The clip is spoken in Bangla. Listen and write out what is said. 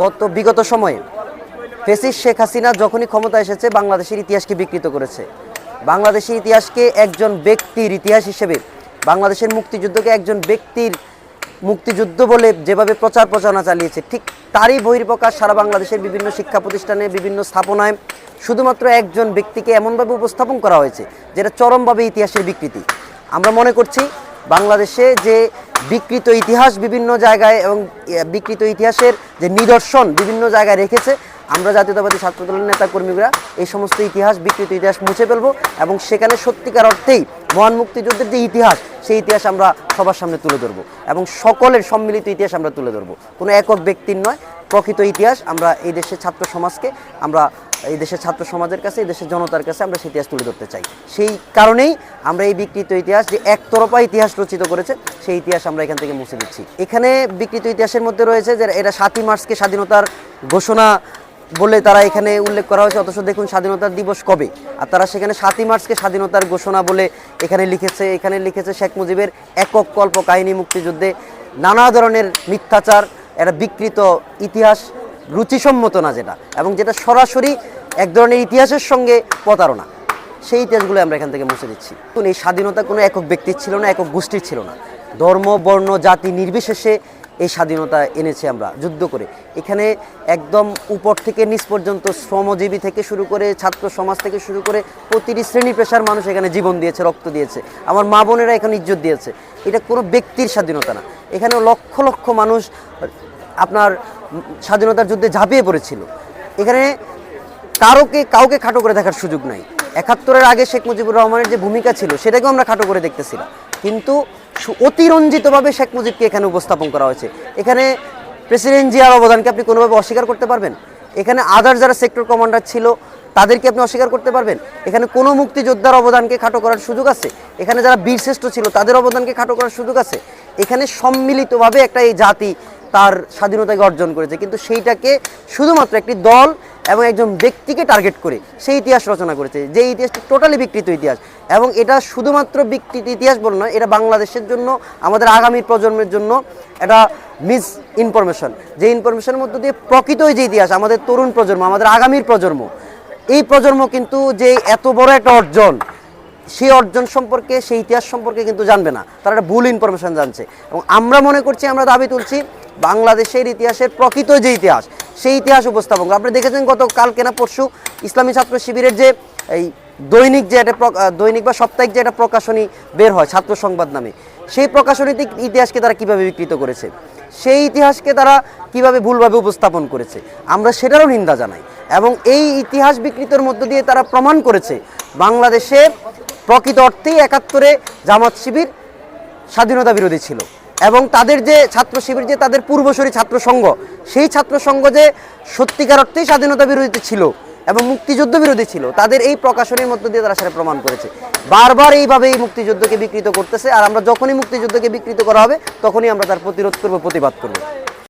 গত বিগত সময়ে ফেসিস শেখ হাসিনা যখনই ক্ষমতা এসেছে, বাংলাদেশের ইতিহাসকে বিকৃত করেছে। বাংলাদেশের ইতিহাসকে একজন ব্যক্তির ইতিহাস হিসেবে, বাংলাদেশের মুক্তিযুদ্ধকে একজন ব্যক্তির মুক্তিযুদ্ধ বলে যেভাবে প্রচার প্রচারণা চালিয়েছে, ঠিক তারই বহির্প্রকাশ সারা বাংলাদেশের বিভিন্ন শিক্ষা প্রতিষ্ঠানে, বিভিন্ন স্থাপনায় শুধুমাত্র একজন ব্যক্তিকে এমনভাবে উপস্থাপন করা হয়েছে, যেটা চরমভাবে ইতিহাসের বিকৃতি। আমরা মনে করছি বাংলাদেশে যে বিকৃত ইতিহাস বিভিন্ন জায়গায় এবং বিকৃত ইতিহাসের যে নিদর্শন বিভিন্ন জায়গায় রেখেছে, আমরা জাতীয়তাবাদী ছাত্রদলের নেতা কর্মীরা এই সমস্ত ইতিহাস, বিকৃত ইতিহাস মুছে ফেলব এবং সেখানে সত্যিকার অর্থেই মহান মুক্তিযুদ্ধের যে ইতিহাস, সেই ইতিহাস আমরা সবার সামনে তুলে ধরবো এবং সকলের সম্মিলিত ইতিহাস আমরা তুলে ধরবো। কোনো একক ব্যক্তির নয়, প্রকৃত ইতিহাস আমরা এই দেশের ছাত্র সমাজকে আমরা এই দেশের ছাত্র সমাজের কাছে, এই দেশের জনতার কাছে আমরা সেই ইতিহাস তুলে ধরতে চাই। সেই কারণেই আমরা এই বিকৃত ইতিহাস যে একতরফা ইতিহাস রচিত করেছে, সেই ইতিহাস আমরা এখান থেকে মুছে দিচ্ছি। এখানে বিকৃত ইতিহাসের মধ্যে রয়েছে যে এটা সাতই মার্চকে স্বাধীনতার ঘোষণা বলে তারা এখানে উল্লেখ করা হয়েছে, অথচ দেখুন স্বাধীনতার দিবস কবে? আর তারা সেখানে সাতই মার্চকে স্বাধীনতার ঘোষণা বলে এখানে লিখেছে এখানে লিখেছে শেখ মুজিবের একক কল্প কাহিনী মুক্তিযুদ্ধে নানা ধরনের মিথ্যাচার একটা বিকৃত ইতিহাস রুচিসম্মত না যেটা, এবং যেটা সরাসরি এক ধরনের ইতিহাসের সঙ্গে প্রতারণা। সেই ইতিহাসগুলো আমরা এখান থেকে মুছে দিচ্ছি। এই স্বাধীনতা কোনো একক ব্যক্তির ছিল না, একক গোষ্ঠীর ছিল না। ধর্ম, বর্ণ, জাতি নির্বিশেষে এই স্বাধীনতা এনেছে আমরা, যুদ্ধ করে। এখানে একদম উপর থেকে নিচ পর্যন্ত শ্রমজীবী থেকে শুরু করে ছাত্র সমাজ থেকে শুরু করে প্রতিটি শ্রেণি পেশার মানুষ এখানে জীবন দিয়েছে, রক্ত দিয়েছে। আমার মা বোনেরা এখানে ইজ্জত দিয়েছে। এটা কোনো ব্যক্তির স্বাধীনতা না। এখানে লক্ষ লক্ষ মানুষ আপনার স্বাধীনতার যুদ্ধে ঝাঁপিয়ে পড়েছিল। এখানে কারোকে, কাউকে খাটো করে দেখার সুযোগ নাই। একাত্তরের আগে শেখ মুজিবুর রহমানের যে ভূমিকা ছিল, সেটাকেও আমরা খাটো করে দেখতেছিলাম। কিন্তু অতিরঞ্জিতভাবে শেখ মুজিবকে এখানে উপস্থাপন করা হয়েছে। এখানে প্রেসিডেন্ট জিয়ার অবদানকে আপনি কোনোভাবে অস্বীকার করতে পারবেন? এখানে আদার যারা সেক্টর কমান্ডার ছিল, তাদেরকে আপনি অস্বীকার করতে পারবেন? এখানে কোনো মুক্তিযোদ্ধার অবদানকে খাটো করার সুযোগ আছে? এখানে যারা বীরশ্রেষ্ঠ ছিল, তাদের অবদানকে খাটো করার সুযোগ আছে? এখানে সম্মিলিতভাবে একটা এই জাতি তার স্বাধীনতাকে অর্জন করেছে। কিন্তু সেইটাকে শুধুমাত্র একটি দল এবং একজন ব্যক্তিকে টার্গেট করে সেই ইতিহাস রচনা করেছে, যে ইতিহাসটি টোটালি বিকৃত ইতিহাস। এবং এটা শুধুমাত্র বিকৃত ইতিহাস বল নয়, এটা বাংলাদেশের জন্য, আমাদের আগামী প্রজন্মের জন্য এটা মিস ইনফরমেশন যে ইনফরমেশনের মধ্য দিয়ে প্রকৃত যে ইতিহাস, আমাদের তরুণ প্রজন্ম, আমাদের আগামীর প্রজন্ম, এই প্রজন্ম কিন্তু যে এত বড় একটা অর্জন সেই অর্জন সম্পর্কে, সেই ইতিহাস সম্পর্কে কিন্তু জানবে না। তারা একটা ভুল ইনফরমেশন জানছে। এবং আমরা মনে করছি, আমরা দাবি তুলছি বাংলাদেশের ইতিহাসের প্রকৃত যে ইতিহাস, সেই ইতিহাস উপস্থাপন। আপনি দেখেছেন গত কালকে না পরশু ইসলামী ছাত্র শিবিরের যে এই দৈনিক যে একটা দৈনিক বা সাপ্তাহিক যে একটা প্রকাশনী বের হয় ছাত্র সংবাদ নামে, সেই প্রকাশনীতে ইতিহাসকে তারা কীভাবে বিকৃত করেছে? সেই ইতিহাসকে তারা কীভাবে ভুলভাবে উপস্থাপন করেছে? আমরা সেটারও নিন্দা জানাই। এবং এই ইতিহাস বিকৃতর মধ্য দিয়ে তারা প্রমাণ করেছে বাংলাদেশে প্রকৃত অর্থেই একাত্তরে জামাত শিবির স্বাধীনতা বিরোধী ছিল। এবং তাদের যে ছাত্র শিবির যে তাদের পূর্বসরী ছাত্র সংঘ, সেই ছাত্র সংঘ যে সত্যিকার অর্থেই স্বাধীনতা বিরোধী ছিল এবং মুক্তিযুদ্ধ বিরোধী ছিল, তাদের এই প্রকাশনের মধ্য দিয়ে তারা সেটা প্রমাণ করেছে। বারবার এইভাবে এই মুক্তিযুদ্ধকে বিকৃত করতেছে, আর আমরা যখনই মুক্তিযুদ্ধকে বিকৃত করা হবে, তখনই আমরা তার প্রতিরোধ করব, প্রতিবাদ করব।